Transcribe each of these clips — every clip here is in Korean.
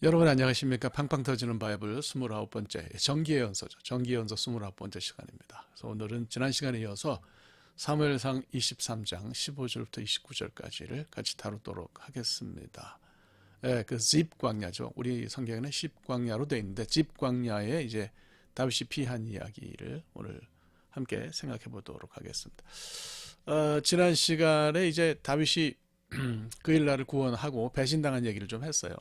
여러분 안녕하십니까? 팡팡 터지는 바이블 29번째 정기의 연서죠. 정기의 연서 29번째 시간입니다. 그래서 오늘은 지난 시간에 이어서 사무엘상 23장 15절부터 29절까지를 같이 다루도록 하겠습니다. 예, 그집 광야죠. 우리 성경에는 십 광야로 되어 있는데 집 광야에 이제 다윗이 피한 이야기를 오늘 함께 생각해 보도록 하겠습니다. 어, 지난 시간에 이제 다윗이 그 일날을 구원하고 배신당한 얘기를 좀 했어요.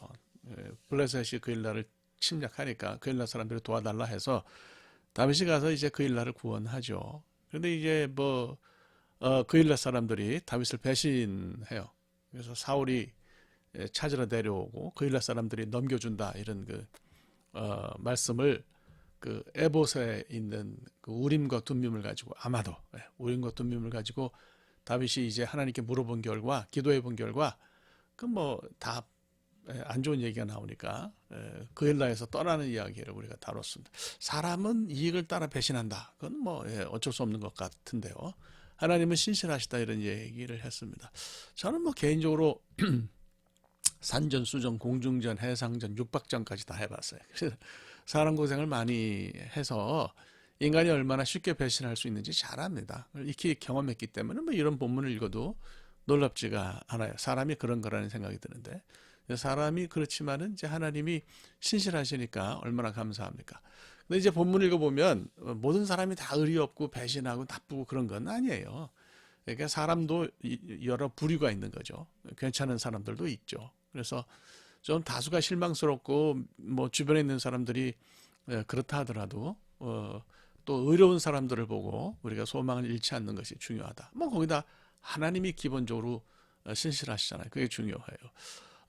예, 블레셋이 그 일날을 침략하니까 그 일날 사람들이 도와달라 해서 다윗이 가서 이제 그 일날을 구원하죠. 그런데 이제 뭐, 어, 그 일날 사람들이 다윗을 배신해요. 그래서 사울이 예, 찾으러 내려오고 그 일날 사람들이 넘겨준다 이런 그, 어, 말씀을 그 에봇에 있는 그 우림과 둠밈을 가지고 아마도 예, 우림과 둠밈을 가지고 다윗이 이제 하나님께 물어본 결과 기도해 본 결과 그 뭐 다 안 좋은 얘기가 나오니까 예, 그 일라에서 떠나는 이야기를 우리가 다뤘습니다. 사람은 이익을 따라 배신한다. 그건 뭐 예, 어쩔 수 없는 것 같은데요. 하나님은 신실하시다 이런 얘기를 했습니다. 저는 뭐 개인적으로 산전, 수전, 공중전, 해상전, 육박전까지 다 해봤어요. 사람 고생을 많이 해서 인간이 얼마나 쉽게 배신할 수 있는지 잘 압니다. 익히 경험했기 때문에 뭐 이런 본문을 읽어도 놀랍지가 않아요. 사람이 그런 거라는 생각이 드는데 사람이 그렇지만은 이제 하나님이 신실하시니까 얼마나 감사합니까? 근데 이제 본문 읽어보면 모든 사람이 다 의리 없고 배신하고 나쁘고 그런 건 아니에요. 그러니까 사람도 여러 부류가 있는 거죠. 괜찮은 사람들도 있죠. 그래서 좀 다수가 실망스럽고 뭐 주변에 있는 사람들이 그렇다 하더라도 어, 또 의로운 사람들을 보고 우리가 소망을 잃지 않는 것이 중요하다. 뭐 거기다 하나님이 기본적으로 신실하시잖아요. 그게 중요해요.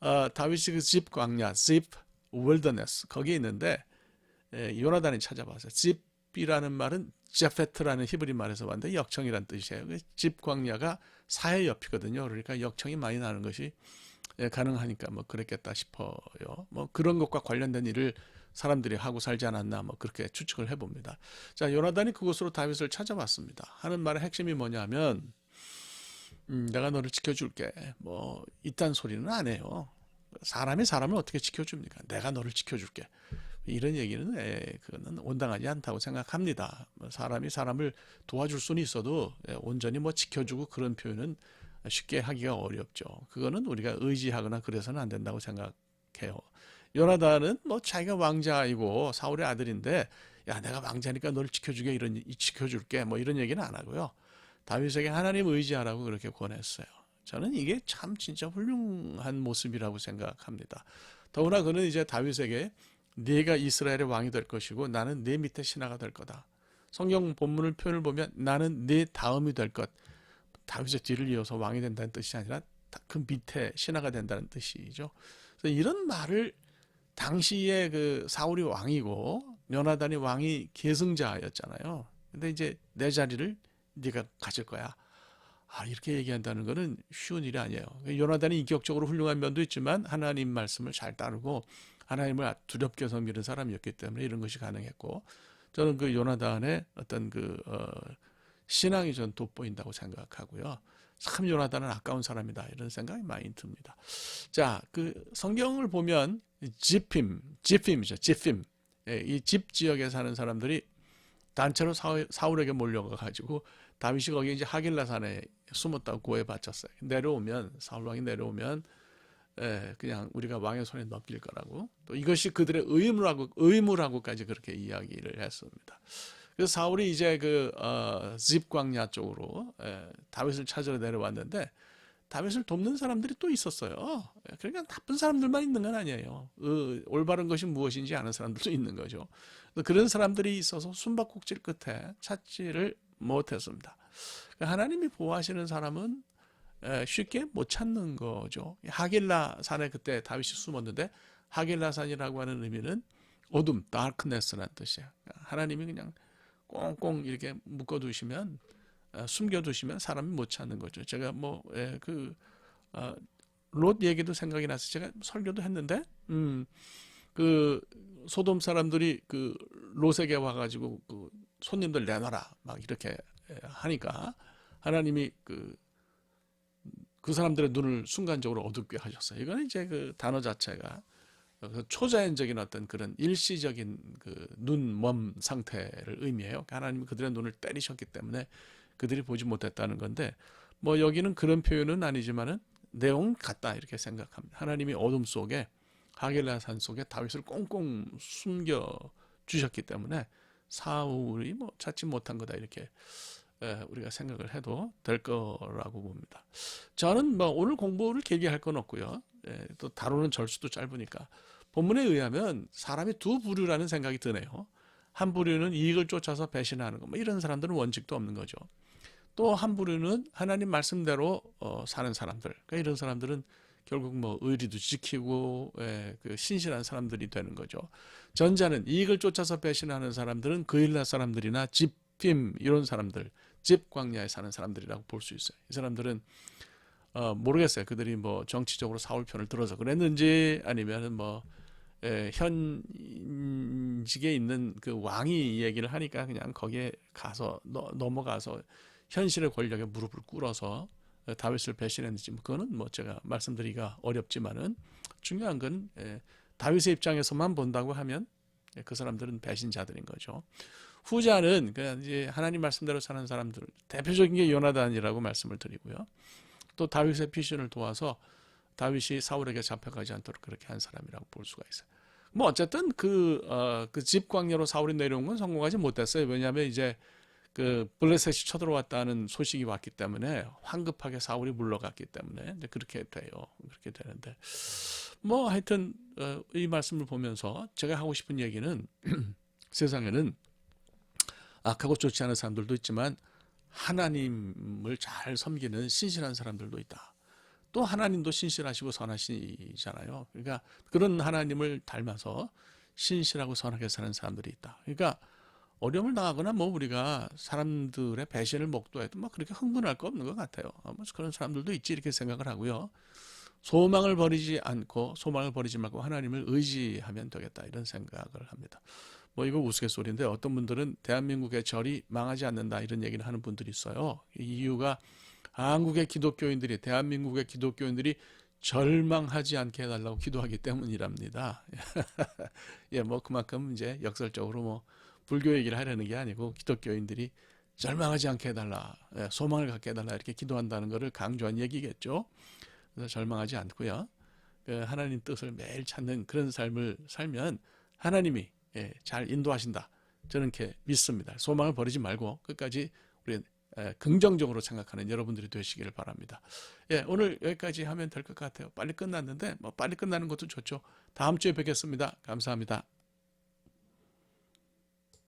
어, 다윗이 그집 광야, 집 윌더네스 거기에 있는데 에, 요나단이 찾아봐서 집이라는 말은 제페트라는 히브리 말에서 왔는데 역청이란 뜻이에요. 그집 광야가 사해 옆이거든요. 그러니까 역청이 많이 나는 것이 예, 가능하니까 뭐 그랬겠다 싶어요. 뭐 그런 것과 관련된 일을 사람들이 하고 살지 않았나 뭐 그렇게 추측을 해봅니다. 자 요나단이 그곳으로 다윗을 찾아왔습니다. 하는 말의 핵심이 뭐냐면 음, 내가 너를 지켜줄게. 뭐 이딴 소리는 안 해요. 사람이 사람을 어떻게 지켜줍니까? 내가 너를 지켜줄게. 이런 얘기는 에, 그거는 온당하지 않다고 생각합니다. 뭐 사람이 사람을 도와줄 수는 있어도 에, 온전히 뭐 지켜주고 그런 표현은 쉽게 하기가 어렵죠. 그거는 우리가 의지하거나 그래서는 안 된다고 생각해요. 요나단은 뭐 자기가 왕자이고 사울의 아들인데 야 내가 왕자니까 너를 지켜주게 이런 지켜줄게 뭐 이런 얘기는 안 하고요. 다윗에게 하나님 의지하라고 그렇게 권했어요. 저는 이게 참 진짜 훌륭한 모습이라고 생각합니다. 더구나 그는 이제 다윗에게 네가 이스라엘의 왕이 될 것이고 나는 네 밑에 신하가 될 거다. 성경 본문을 표현을 보면 나는 네 다음이 될 것. 다윗의 뒤를 이어서 왕이 된다는 뜻이 아니라 그 밑에 신하가 된다는 뜻이죠. 이런 말을 당시에 그 사울이 왕이고 요나단이 왕이 계승자였잖아요. 근데 이제 내 자리를 네가 가질 거야. 아, 이렇게 얘기한다는 것은 쉬운 일이 아니에요. 요나단이 인격적으로 훌륭한 면도 있지만 하나님 말씀을 잘 따르고 하나님을 두렵게 섬기는 사람이었기 때문에 이런 것이 가능했고 저는 그 요나단의 어떤 그 어, 신앙이 전 돋보인다고 생각하고요. 참 요나단은 아까운 사람이다 이런 생각이 많이 듭니다. 자, 그 성경을 보면 지핌, 지핌이죠, 지핌. 예, 이집 지역에 사는 사람들이 단체로 사울에게 몰려가 가지고 다윗이 거기 이제 하길라 산에 숨었다고 고해 바쳤어요. 내려오면 사울 왕이 내려오면 에, 그냥 우리가 왕의 손에 넘길 거라고 또 이것이 그들의 의무라고 의무라고까지 그렇게 이야기를 했습니다. 그래서 사울이 이제 그 어, 집광야 쪽으로 에, 다윗을 찾으러 내려왔는데 다윗을 돕는 사람들이 또 있었어요. 그러니까 나쁜 사람들만 있는 건 아니에요. 어, 올바른 것이 무엇인지 아는 사람들도 있는 거죠. 그런 사람들이 있어서 숨바꼭질 끝에 찾지를 못했습니다. 그러니까 하나님이 보호하시는 사람은 쉽게 못 찾는 거죠. 하길라 산에 그때 다윗이 숨었는데 하길라 산이라고 하는 의미는 어둠, darkness라는 뜻이에요. 그러니까 하나님이 그냥 꽁꽁 이렇게 묶어두시면 어, 숨겨두시면 사람이 못 찾는 거죠. 제가 뭐그 어, 롯 얘기도 생각이 나서 제가 설교도 했는데, 음, 그 소돔 사람들이 그 롯에게 와가지고 그 손님들 내놔라 막 이렇게 하니까 하나님이 그, 그 사람들의 눈을 순간적으로 어둡게 하셨어요. 이거는 이제 그 단어 자체가 그 초자연적인 어떤 그런 일시적인 그 눈먼 상태를 의미해요. 하나님이 그들의 눈을 때리셨기 때문에 그들이 보지 못했다는 건데 뭐 여기는 그런 표현은 아니지만은 내용 같다 이렇게 생각합니다. 하나님이 어둠 속에 하겔라 산 속에 다윗을 꽁꽁 숨겨 주셨기 때문에 사울이 뭐 찾지 못한 거다 이렇게 에, 우리가 생각을 해도 될 거라고 봅니다. 저는 뭐 오늘 공부를 계기할 건 없고요. 예, 또 다루는 절수도 짧으니까 본문에 의하면 사람이 두 부류라는 생각이 드네요. 한 부류는 이익을 쫓아서 배신하는 거, 뭐 이런 사람들은 원칙도 없는 거죠. 또 한 부류는 하나님 말씀대로 어, 사는 사람들. 그러니까 이런 사람들은 결국 뭐 의리도 지키고 예, 그 신실한 사람들이 되는 거죠. 전자는 이익을 쫓아서 배신하는 사람들은 그일라 사람들이나 집빔 이런 사람들, 집 광야에 사는 사람들이라고 볼 수 있어요. 이 사람들은 어, 모르겠어요. 그들이 뭐 정치적으로 사울 편을 들어서 그랬는지 아니면은 뭐 에, 현직에 있는 그 왕이 이 얘기를 하니까 그냥 거기에 가서 너, 넘어가서 현실의 권력에 무릎을 꿇어서 다윗을 배신했는지 뭐 그거는 뭐 제가 말씀드리기가 어렵지만은 중요한 건 에, 다윗의 입장에서만 본다고 하면 예, 그 사람들은 배신자들인 거죠. 후자는 그냥 이제 하나님 말씀대로 사는 사람들 대표적인 게 요나단이라고 말씀을 드리고요. 또 다윗의 피신을 도와서 다윗이 사울에게 잡혀가지 않도록 그렇게 한 사람이라고 볼 수가 있어요. 뭐 어쨌든 그, 어, 그 집 광야로 사울이 내려온 건 성공하지 못했어요. 왜냐하면 이제 그 블레셋이 쳐들어왔다는 소식이 왔기 때문에 황급하게 사울이 물러갔기 때문에 이제 그렇게 돼요. 그렇게 되는데 뭐 하여튼 어, 이 말씀을 보면서 제가 하고 싶은 얘기는 세상에는 악하고 좋지 않은 사람들도 있지만 하나님을 잘 섬기는 신실한 사람들도 있다. 또 하나님도 신실하시고 선하시잖아요. 그러니까 그런 하나님을 닮아서 신실하고 선하게 사는 사람들이 있다. 그러니까 어려움을 당하거나 뭐 우리가 사람들의 배신을 목도해도 뭐 그렇게 흥분할 거 없는 것 같아요. 뭐 그런 사람들도 있지 이렇게 생각을 하고요. 소망을 버리지 않고 소망을 버리지 말고 하나님을 의지하면 되겠다 이런 생각을 합니다. 뭐 이거 우스갯소리인데 어떤 분들은 대한민국의 절이 망하지 않는다 이런 얘기를 하는 분들이 있어요. 이 이유가 한국의 기독교인들이 대한민국의 기독교인들이 절망하지 않게 해달라고 기도하기 때문이랍니다. 예, 뭐 그만큼 이제 역설적으로 뭐 불교 얘기를 하려는 게 아니고 기독교인들이 절망하지 않게 해달라, 예, 소망을 갖게 해달라 이렇게 기도한다는 것을 강조한 얘기겠죠. 그래서 절망하지 않고요. 그 하나님 뜻을 매일 찾는 그런 삶을 살면 하나님이 예, 잘 인도하신다. 저는 이렇게 믿습니다. 소망을 버리지 말고 끝까지 우리 에, 긍정적으로 생각하는 여러분들이 되시기를 바랍니다. 예, 오늘 여기까지 하면 될 것 같아요. 빨리 끝났는데 뭐 빨리 끝나는 것도 좋죠. 다음 주에 뵙겠습니다. 감사합니다.